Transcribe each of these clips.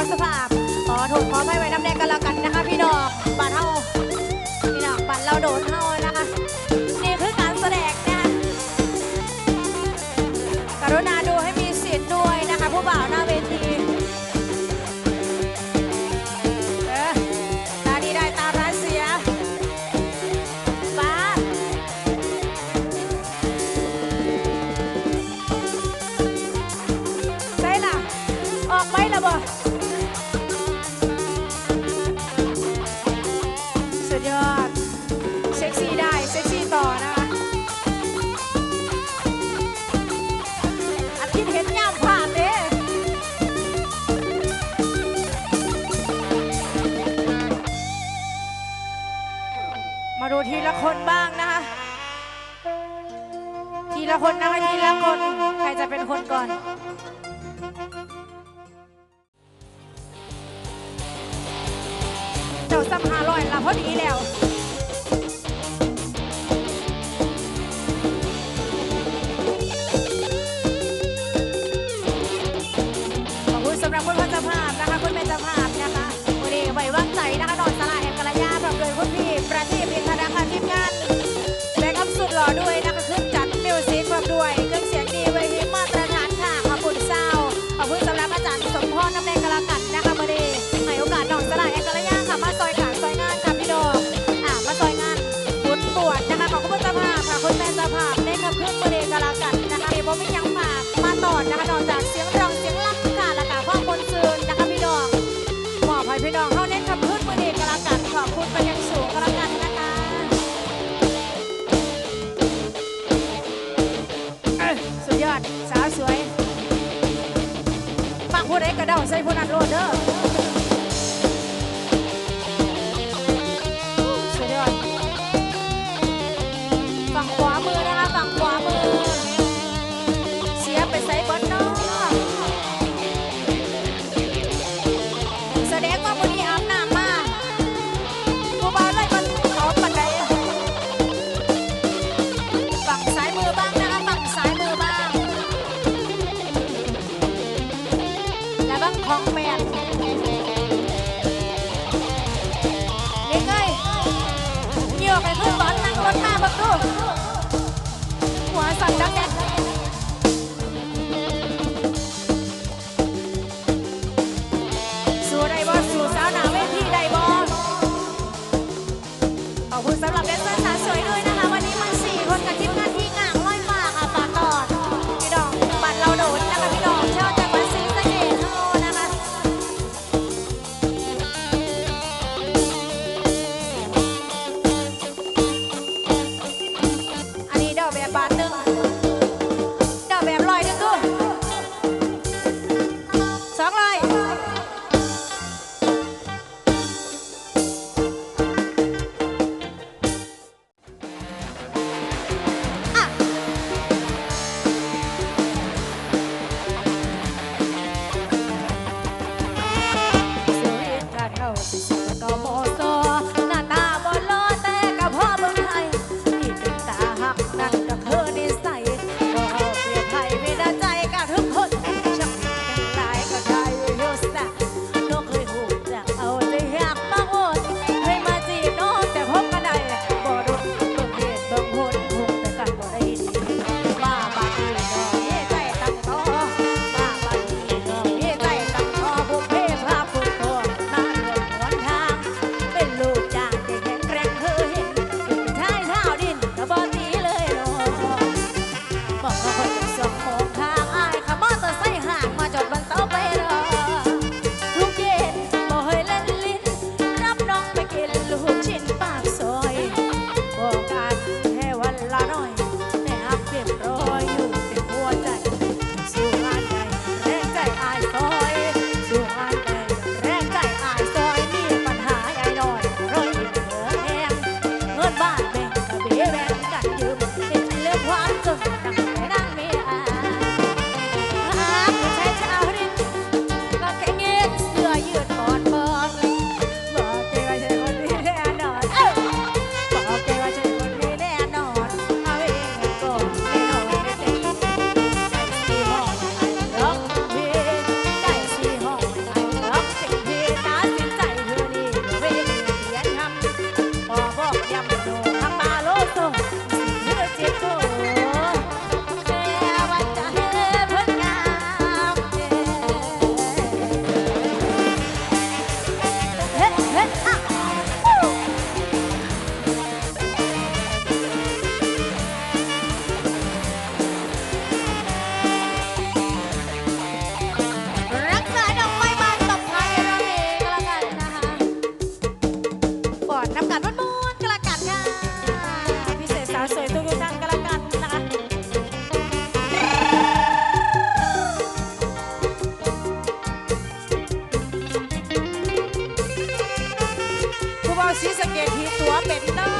วัดสภาพขอโทษขอไม่ไว้น้ำแดงกันแล้วกันนะคะพี่น้อง นนะไม่ทีละคน ใครจะเป็นคนก่อน Say vô I luôn đó ของแม่นเด็กเอ้ยเหี่ยวไปขึ้นบอลนั่งรถมาบักดูหัวสั่นดังแดด perdón.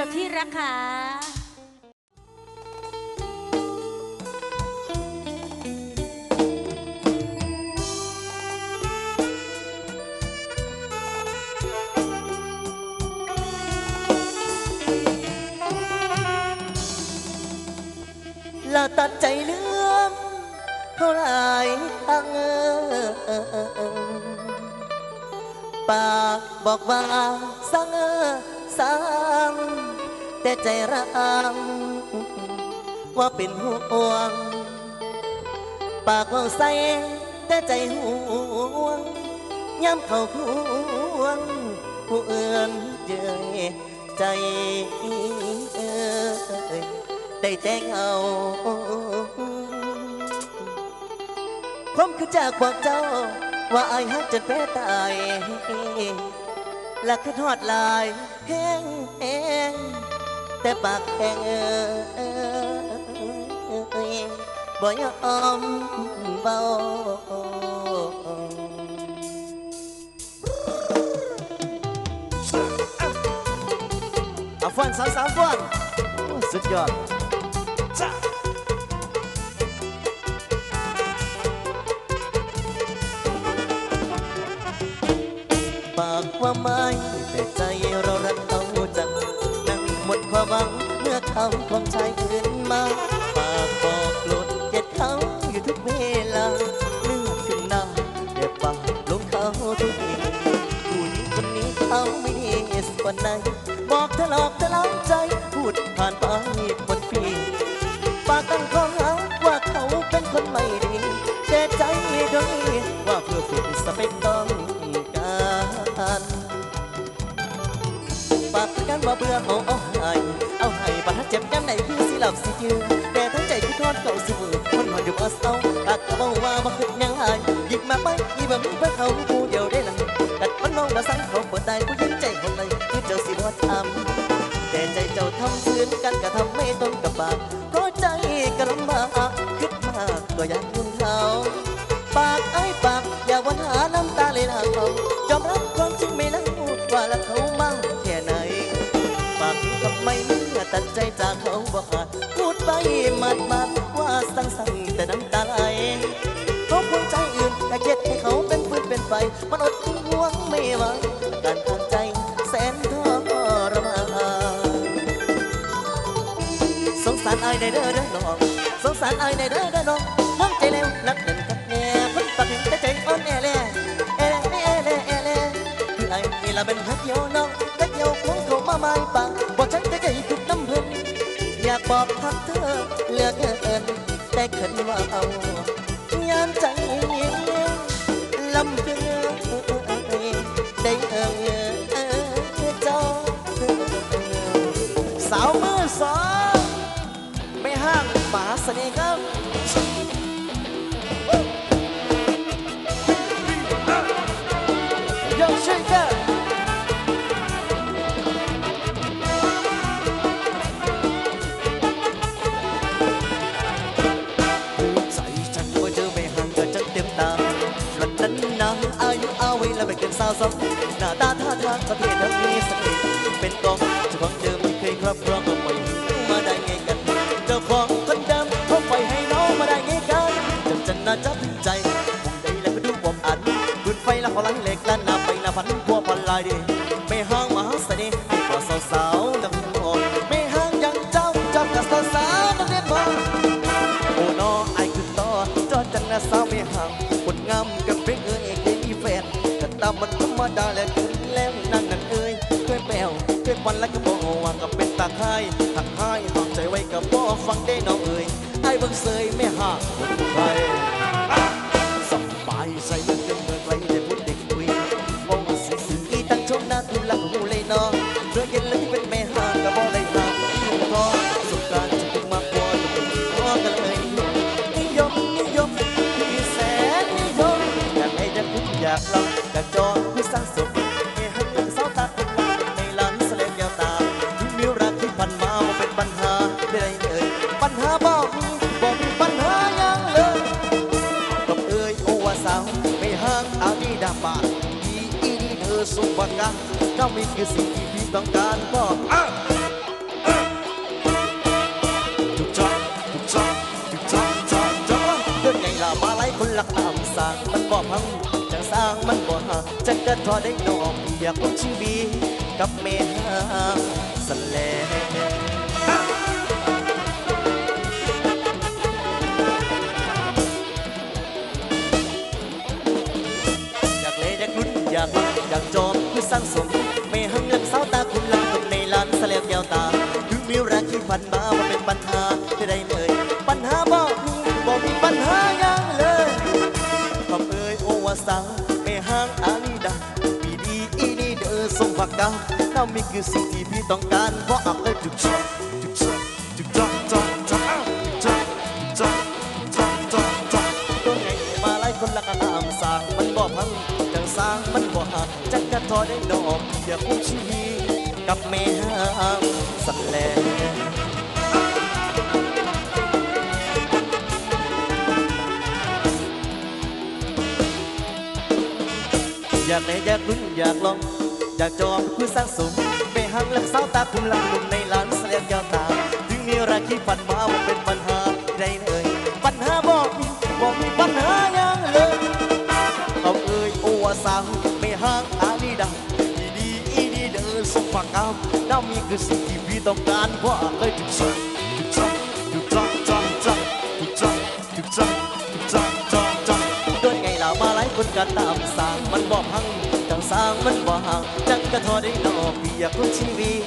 สุดที่รักค่ะเราตัดใจเลื่อมเท่าไหรทางเอปากบอกว่าสังเอสัง แต่ใจรังว่าเป็นห่วง ปากว่าใสแต่ใจห่วงย้ำเขาควงผู้เอื่นเจยใจเอ่ยได้แจ้งเอาผมคือจากพวกเจ้า ว่าไอ้ฮักจนแพ้ตายและคือทอดลายแห้งแห้ง แต่ปากแห้งเอ้ยบ่ยอมเบาเอาฟันสามสามฟันโอ้สุดยอดจ้าปากว่าไม่แต่ใจเรารักเข ตั้งข้อหาว่าเขาเป็นคนไม่ดีแต่ใจโดยว่าเพื่อฝึกสเปคต้องการปากกันว่าเบื่อเอาเอาให้เอาให้ปัญหาเจ็บยังไหนคือสิหลับสิยืนแต่ทั้งใจคือทอดเก่าสิมือคนหอนอยู่บ่เศร้าปากก็บอกว่าบ่คิดยังไงหยิบมาไปอีบ่มีเพื่อเขาผู้เดียวได้ละกัดมันน้องบ่สั่งเขาเปิดได้ผู้หญิงใจคนใดคือเจ้าสิบ่ทำแต่ใจเจ้าทำคืนกันก็ทำไม่ตรงกับปาก ก็ยากยุ่งเขา ปากไอ้ปาก อย่าวันหาน้ำตาเลยนะเขายอมรับความจริงไม่นะพูดว่าละเขามั่งแค่ไหน ปากทำไมเมื่อตัดใจจากเขาบอกขาดพูดไปมันมันว่าสั่งสั่งแต่น้ำตาไหลเขาคงใจอื่นแต่เก็ดให้เขาเป็นฟืนเป็นไฟ มันอดห่วงไม่ไหวอาการทางใจแสนทรมานสงสารไอายในเด้อเด้อน้องสงสารไอายในเด้อเด้อน้อง สองไม่ห้างมหาเสน่ห์ครับยกช่วยกันใจฉันว่าเจอไม่ห่างกันจังเต็มตาวันนั้นนะอายุเอาไว้แล้วไม่เกินสาวสองหน้าตาท่าทางประเทศทั้งมีเสน่ห์เป็นกองเจ้าของ มไม่เครอบครองก็ปล่อยมาได้ไงกันเจ้าของคนเดิมเขาปล่อยให้น้องมาได้ไงกันจำจันน่าจะถึงใจ นาะเรื่องเย็นเลยเป็นแม่ห่างกับบ่ได้ห่างอยู่ทอสงกรารจะถึงมาพอจะเป็นพอกันเลยนิยมนิยมที่แสนนิยมอยากให้จะพูดอยากลองอยากจองผู้สร้างสมให้หักเป็นสาตาคนละในลานแสลงแก้วตาถึงมีรักที่พันมาว่เป็นปัญหาได้เลยปัญหาบอกมีบอกมีปัญหายังเลยกับเอ้ยโอวาสาวไม่ห่างอาดีดาบาดีอีดีเธอสุภกา ก็มีคือสิ่งที่พี่ต้องการบอกจุกจักจุกจักจุกจักจักจักเดินไงล่ะมาไล่คนหลักตามสร้างมันบ่พังจังสร้างมันบ่หักจักระทอได้นอกอยากลงชีวีกับเมหาสแล คือสร้างสมไม่หังลักสาวตาคุณลังคนในลานแสลบแก้วตา ถึงมีรักที่ผ่านมาว่าเป็นปัญหาไม่ได้เลย ปัญหาบอกมีบอกมีปัญหายังเลยขอบเอ่ยโอวาสังไม่ห่างอาลีดาปีดีอีนี่เดอส่งปากกาน้ามีคือสิ่งที่พี่ต้องการเพราะอักเลยจุกชักจุกชักจุกจักจักจักจักจักจักจักจักตัวไงมาไล่คนละกระตามสร้างมันบ่พัง สร้างมันบ่หักจักกะทอได้ดอกอย่าพูดชีวิตกับแม่ห่างสันแลอยากได้อยากลุ้นอยากลอง อยากจองเพื่อสร้างสมไม่หังลักสาวตาคุมลังลุมในลานเสียงยาวตา ถึงมีรักที่ฝันมาว่าเป็นปัญหา สาวไม่ห่างอาลีดาดีดีอีดีเดินสมปากกามน้ามีคือสิ่งที่พี่ต้องการเพราเคยจุกชักจุกชักจุกจักจักจักจุกจักจุกจักจุกจักจักจักโดนไงล่ะมาหลายคนกันตามสร้างมันบอกพังจังสร้างมันบ่ห่างจังกระทอได้นอกพี่อยากรู้ชีวิต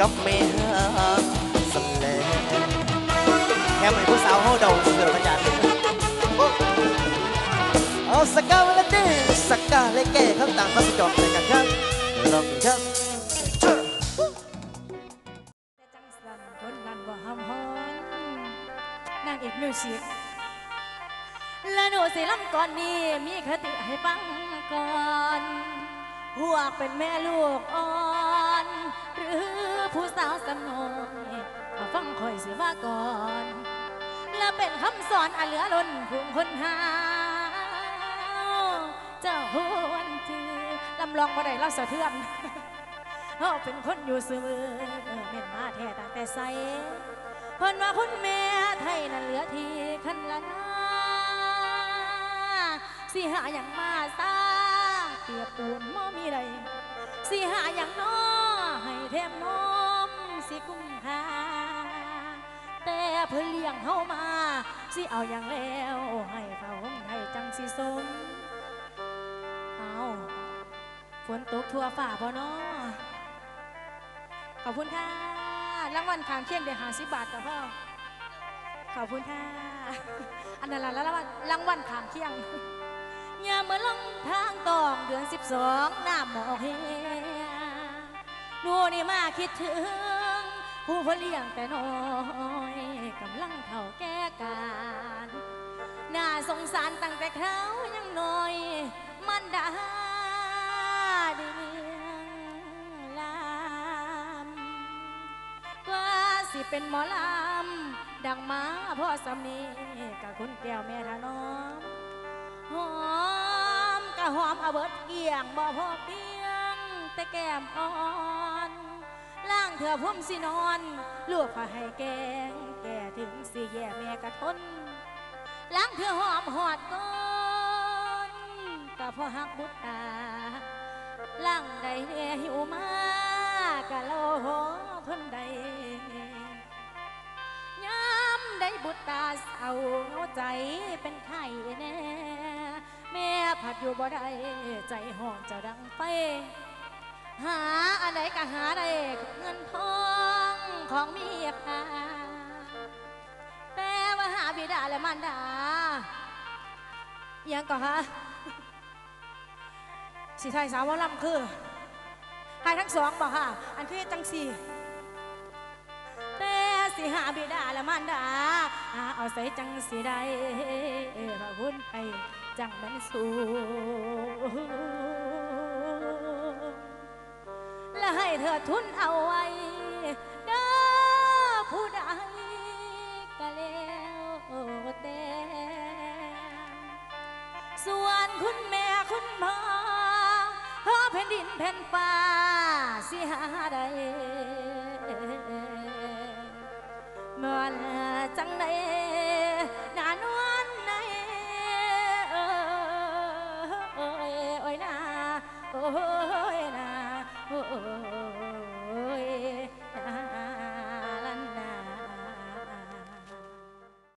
กับเมหาสแล้วแค่ไม่ผู้สาวเฮาเดาเสือพยัน เอาสกาวละดิสกาเลยแก่ข้างต่างมาสจอบเลยกันครับลองครับจังสันคนกันบ่หำฮอนนางเอกมิวสิกและหนูสิลำก่อนนี้มีคติให้ฟังก่อนหัวกเป็นแม่ลูกอ่อนหรือผู้สาวสำนอยมาฟังคอยสิว่าก่อน และเป็นคำสอนอันเหลือล้นผู้คนหาำลองบ่ได้เล่าสะเทือนเฮาเป็นคนอยู่เสมอเม่นมาแท้ตั้งแต่ใสเพิ่นว่าคุณแม่ไทยนั้นเหลือทีคันละนาสิหาอย่างมาซาเปียกปูนมอมีใดสิหาอย่างน้อให้แถมน้อมสิกุ้มหาแต่เพิ่นเลี้ยงเฮามา สิเอาอย่างแล้ว ให้เฝ้าห้องให้จังสิสม นตกทั่วฝ่าบ่เนาะขอบคุณค่ะรางวัลขางเคียงเดือหาสิบบาทกับพ่อขอบคุณค่ะอันนั้นละรางวัลรางวัลขางเคียงยามเมื่อลงทางตองเดือนสิบสองน้ำหมอกเฮียหนูนี่มาคิดถึง ผู้พเลี้ยงแต่น้อยกำลังเท่าแก่การน่าสงสารตั้งแต่เขายังน้อย มันดา ได้เลี้ยงลำกว่าสิเป็นหมอลำดังมาพ่อสำนีกับคุณแก้วแม่ทานอมหอมกะหอมเอาเบิดเกี่ยงบ่พอเพียงแต่แก้มอ่อนล่างเถื่อพุ่มสินอนลวกผ้าให้แกงแก่ถึงสิแย่แม่กะทนล้างเถื่อหอมหอดก้อนกะพ่อหักบุตรตา ล่างใดหิวมากะโลโหทนใดย้ำได้บุตรตาเศร้าเหงาใจเป็นไข้แน่ แม่ผัดอยู่บ่ได้ใจห้องจะดังไป หาอันใดก็หาได้เงินทองของมีค่าแต่ว่าหาบิดาและมารดาอิหยังก่อนฮะ สีไทยสาวว่าลำคือให้ทั้งสองบอกค่ะ อันคือจังสี่แต่สิหาบิดาและมารดาหาเอาใส่จังสีได้พระคุณไปจังแมันสูและให้เธอทุนเอาไว้ ป้าสิหาได้เมื่อจังใด